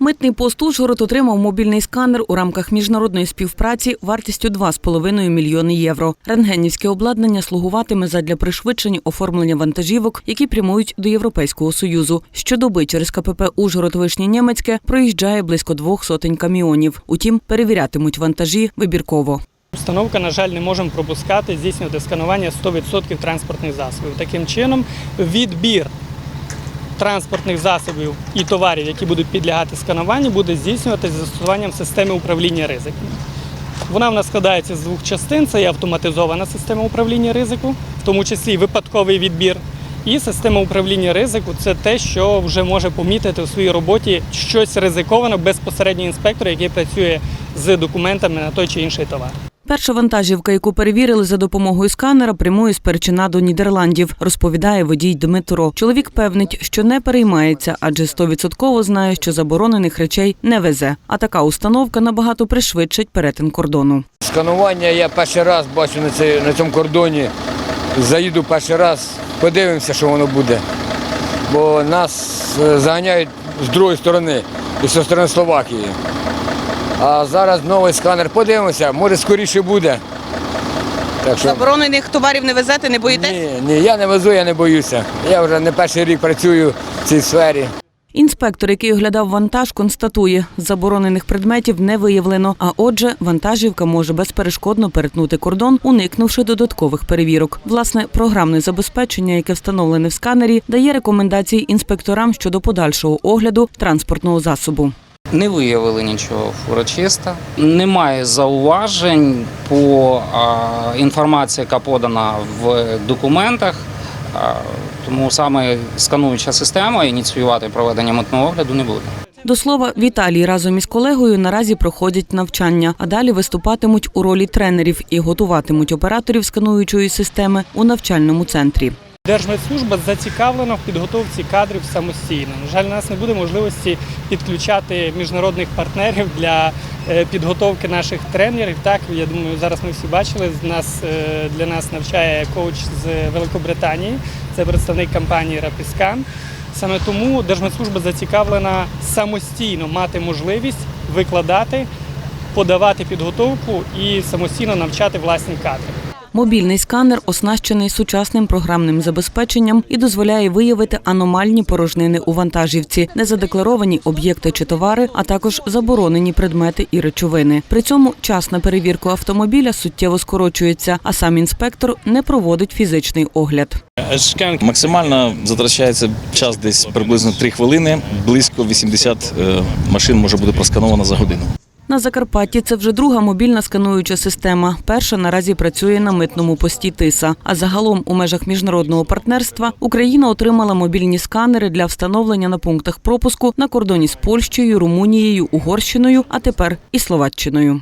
Митний пост Ужгород отримав мобільний сканер у рамках міжнародної співпраці вартістю 2,5 мільйони євро. Рентгенівське обладнання слугуватиме задля пришвидшення оформлення вантажівок, які прямують до Європейського союзу. Щодоби через КПП Ужгород Вишнє Німецьке проїжджає близько двох сотень каміонів. Утім, перевірятимуть вантажі вибірково. Установка, на жаль, не можемо пропускати, здійснювати сканування 100% транспортних засобів. Таким чином, відбір транспортних засобів і товарів, які будуть підлягати скануванню, буде здійснюватися застосуванням системи управління ризиками. Вона в нас складається з двох частин: це є автоматизована система управління ризику, в тому числі випадковий відбір. І система управління ризику це те, що вже може помітити у своїй роботі щось ризиковано безпосередньо інспектор, який працює з документами на той чи інший товар. Перша вантажівка, яку перевірили за допомогою сканера, прямує з Перчина до Нідерландів, розповідає водій Дмитро. Чоловік певнить, що не переймається, адже стовідсотково знає, що заборонених речей не везе. А така установка набагато пришвидшить перетин кордону. Сканування я перший раз бачу на, цей, на цьому кордоні. Заїду перший раз, подивимося, що воно буде. Бо нас е, заганяють з другої сторони, і зі сторони Словакії. А зараз новий сканер, подивимося, може скоріше буде. Так що Заборонених товарів не везете, не боїтесь? ні, ні, я не везу, я не боюся. Я вже не перший рік працюю в цій сфері. Інспектор, який оглядав вантаж, констатує, заборонених предметів не виявлено. А отже, вантажівка може безперешкодно перетнути кордон, уникнувши додаткових перевірок. Власне, програмне забезпечення, яке встановлене в сканері, дає рекомендації інспекторам щодо подальшого огляду транспортного засобу. Не виявили нічого фурочиста. Немає зауважень по інформації, яка подана в документах. Тому саме скануюча система ініціювати проведення митного огляду не буде. До слова, Віталій разом із колегою наразі проходять навчання, а далі виступатимуть у ролі тренерів і готуватимуть операторів скануючої системи у навчальному центрі. Держмедслужба зацікавлена в підготовці кадрів самостійно. На жаль, у нас не буде можливості підключати міжнародних партнерів для е, підготовки наших тренерів. Так, я думаю, зараз ми всі бачили. Нас е, для нас навчає коуч з Великобританії. Це представник компанії Рапіскан. Саме тому Держмедслужба зацікавлена самостійно мати можливість викладати, подавати підготовку і самостійно навчати власні кадри. Мобільний сканер оснащений сучасним програмним забезпеченням і дозволяє виявити аномальні порожнини у вантажівці, незадекларовані об'єкти чи товари, а також заборонені предмети і речовини. При цьому час на перевірку автомобіля суттєво скорочується, а сам інспектор не проводить фізичний огляд. Максимально затрачається час десь приблизно 3 хвилини. Близько 80 е, машин може бути проскановано за годину. На Закарпатті це вже друга мобільна скануюча система. Перша наразі працює на митному пості Тиса. А загалом у межах міжнародного партнерства Україна отримала мобільні сканери для встановлення на пунктах пропуску на кордоні з Польщею, Румунією, Угорщиною, а тепер і Словаччиною.